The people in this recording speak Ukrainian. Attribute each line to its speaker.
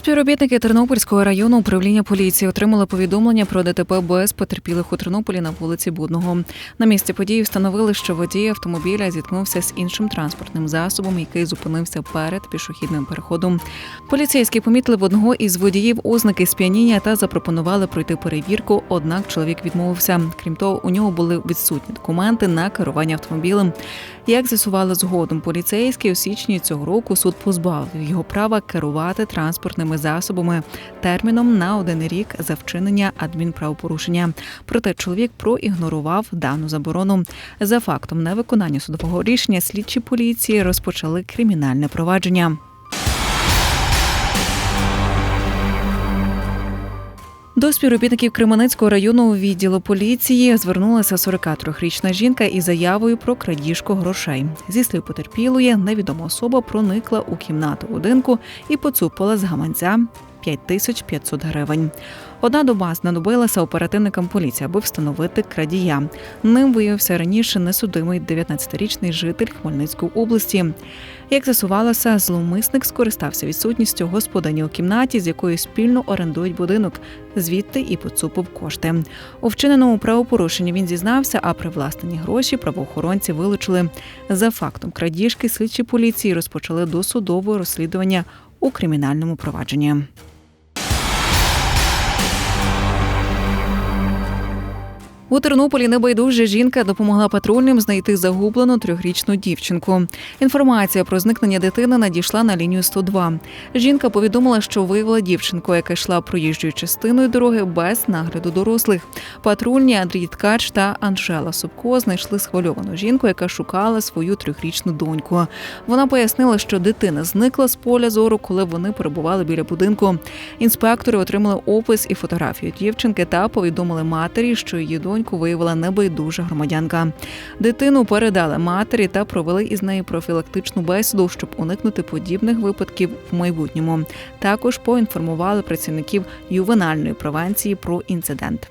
Speaker 1: Співробітники Тернопільського району управління поліції отримали повідомлення про ДТП без потерпілих у Тернополі на вулиці Будного. На місці події встановили, що водій автомобіля зіткнувся з іншим транспортним засобом, який зупинився перед пішохідним переходом. Поліцейські помітили в одного із водіїв ознаки сп'яніння та запропонували пройти перевірку. Однак чоловік відмовився. Крім того, у нього були відсутні документи на керування автомобілем. Як з'ясували згодом поліцейські, у січні цього року суд позбавив його права керувати транспортними засобами терміном на один рік за вчинення адмінправопорушення. Проте чоловік проігнорував дану заборону. За фактом невиконання судового рішення слідчі поліції розпочали кримінальне провадження. До співробітників Кременецького районного відділу поліції звернулася 43-річна жінка із заявою про крадіжку грошей. Зі слів потерпілої, невідома особа проникла у кімнату будинку і поцупила з гаманця 5500 гривень. Одна доба знадобилася оперативникам поліції, аби встановити крадія. Ним виявився раніше несудимий 19-річний житель Хмельницької області. Як з'ясувалося, зловмисник скористався відсутністю господині у кімнаті, з якою спільно орендують будинок, звідти і поцупив кошти. У вчиненому правопорушенні він зізнався, а привласнені гроші правоохоронці вилучили. За фактом крадіжки слідчі поліції розпочали досудове розслідування у кримінальному провадженні. У Тернополі небайдужа жінка допомогла патрульним знайти загублену трьохрічну дівчинку. Інформація про зникнення дитини надійшла на лінію 102. Жінка повідомила, що виявила дівчинку, яка йшла проїжджою частиною дороги без нагляду дорослих. Патрульні Андрій Ткач та Анжела Собко знайшли схвильовану жінку, яка шукала свою трьохрічну доньку. Вона пояснила, що дитина зникла з поля зору, коли вони перебували біля будинку. Інспектори отримали опис і фотографію дівчинки та повідомили матері, що її доньку виявила небайдужа громадянка. Дитину передали матері та провели із нею профілактичну бесіду, щоб уникнути подібних випадків в майбутньому. Також поінформували працівників ювенальної превенції про інцидент.